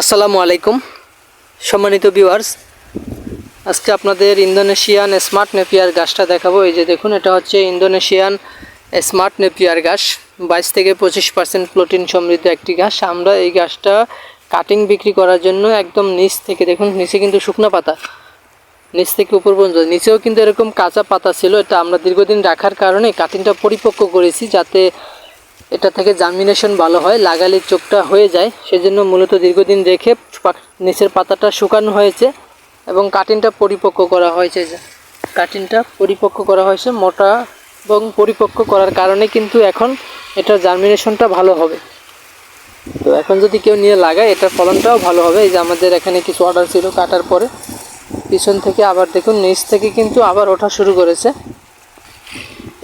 আসসালামু আলাইকুম। সম্মানিত ভিউয়ার্স আজকে আপনাদের ইন্দোনেশিয়ান স্মার্ট নেপিয়ার গাছটা দেখাবো। এই যে দেখুন, এটা হচ্ছে ইন্দোনেশিয়ান স্মার্ট নেপিয়ার গাছ। বাইশ থেকে পঁচিশ পার্সেন্ট প্রোটিন সমৃদ্ধ একটি গাছ। আমরা এই গাছটা কাটিং বিক্রি করার জন্য একদম নিচ থেকে, দেখুন, নিচে কিন্তু শুকনো পাতা। নিচ থেকে উপর পর্যন্ত। নিচেও কিন্তু এরকম কাঁচা পাতা ছিল। এটা আমরা দীর্ঘদিন রাখার কারণে কাটিংটা পরিপক্ক করেছি যাতে এটা থেকে জার্মিনেশন ভালো হয়, লাগালে চোখটা হয়ে যায়। সেজন্য মূলত দীর্ঘদিন রেখে নিচের পাতাটা শুকানো হয়েছে এবং কাটিংটা পরিপক্ক করা হয়েছে। যে কাটিংটা পরিপক্ক করা হয়েছে, মোটা এবং পরিপক্ক করার কারণে কিন্তু এখন এটার জার্মিনেশনটা ভালো হবে। তো এখন যদি কেউ নিয়ে লাগায়, এটার ফলনটাও ভালো হবে। এই যে আমাদের এখানে কিছু অর্ডার ছিল কাটার পরে। পিছন থেকে আবার দেখুন, নিচ থেকে কিন্তু আবার ওঠা শুরু করেছে।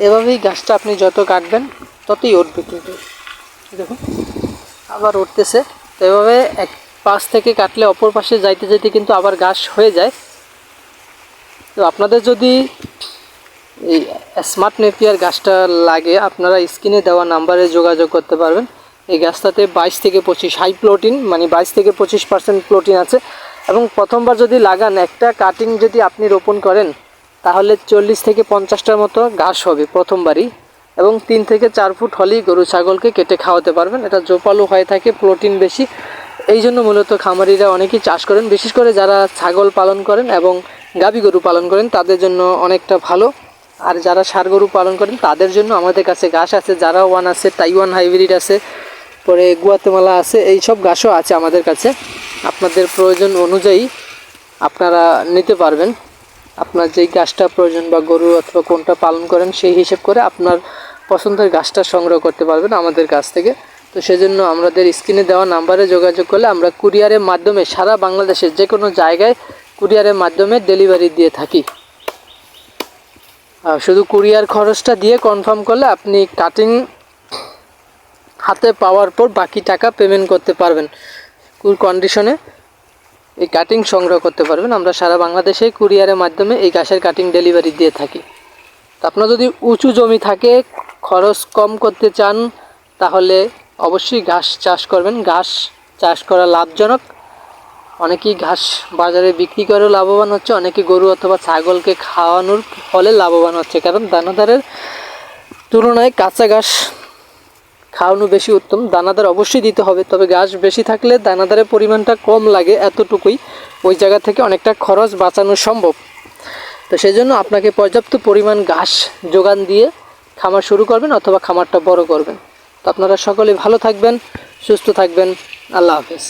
এভাবেই গাছটা আপনি যত কাটবেন ততই উঠবে কিন্তু। দেখুন, আবার উঠতেছে। তো এভাবে এক পাশ থেকে কাটলে অপর পাশে যাইতে যাইতে কিন্তু আবার গাছ হয়ে যায়। তো আপনাদের যদি এই স্মার্ট নেপিয়ার গাছটা লাগে, আপনারা স্ক্রিনে দেওয়া নাম্বারে যোগাযোগ করতে পারবেন। এই গাছটাতে বাইশ থেকে পঁচিশ হাই প্রোটিন মানে বাইশ থেকে পঁচিশ পার্সেন্ট প্রোটিন আছে। এবং প্রথমবার যদি লাগান, একটা কাটিং যদি আপনি রোপণ করেন, তাহলে চল্লিশ থেকে পঞ্চাশটার মতো ঘাস হবে প্রথমবারই। এবং তিন থেকে চার ফুট হলেই গরু, ছাগলকে কেটে খাওয়াতে পারবেন। এটা জোপালো হয়ে থাকে, প্রোটিন বেশি। এই জন্য মূলত খামারিরা অনেকেই চাষ করেন। বিশেষ করে যারা ছাগল পালন করেন এবং গাভী গরু পালন করেন, তাদের জন্য অনেকটা ভালো। আর যারা সার গরু পালন করেন, তাদের জন্য আমাদের কাছে ঘাস আছে, যারা ওয়ান আছে, তাইওয়ান হাইব্রিড আছে, পরে গুয়াতেমালা আছে এই সব ঘাসও আছে আমাদের কাছে। আপনাদের প্রয়োজন অনুযায়ী আপনারা নিতে পারবেন। আপনার যেই গাছটা প্রয়োজন বা গরু অথবা কোনটা পালন করেন, সেই হিসেব করে আপনার পছন্দের গাছটা সংগ্রহ করতে পারবেন আমাদের কাছ থেকে। তো সেজন্য আমাদের স্ক্রিনে দেওয়া নাম্বারে যোগাযোগ করলে আমরা কুরিয়ারের মাধ্যমে সারা বাংলাদেশের যে কোনো জায়গায় কুরিয়ারের মাধ্যমে ডেলিভারি দিয়ে থাকি। শুধু কুরিয়ার খরচটা দিয়ে কনফার্ম করলে আপনি কাটিং হাতে পাওয়ার পর বাকি টাকা পেমেন্ট করতে পারবেন। কন্ডিশনে এই কাটিং সংগ্রহ করতে পারবেন। আমরা সারা বাংলাদেশে কুরিয়ারের মাধ্যমে এই গাছের কাটিং ডেলিভারি দিয়ে থাকি। আপনার যদি উঁচু জমি থাকে, খরচ কম করতে চান, তাহলে অবশ্যই ঘাস চাষ করবেন। ঘাস চাষ করা লাভজনক। অনেকেই ঘাস বাজারে বিক্রি করেও লাভবান হচ্ছে, অনেকে গরু অথবা ছাগলকে খাওয়ানোর ফলে লাভবান হচ্ছে। কারণ দানাদারের তুলনায় কাঁচা ঘাস খাওয়ানো বেশি উত্তম, দানাদার অবশ্যই দিতে হবে, তবে গাছ বেশি থাকলে দানাদারের পরিমাণটা কম লাগে এতটুকুই। ওই জায়গা থেকে অনেকটা খরচ বাঁচানো সম্ভব। তো সেই জন্য আপনাকে পর্যাপ্ত পরিমাণ ঘাস যোগান দিয়ে খামার শুরু করবেন অথবা খামারটা বড় করবেন। তো আপনারা সকলে ভালো থাকবেন, সুস্থ থাকবেন। আল্লাহ হাফেজ।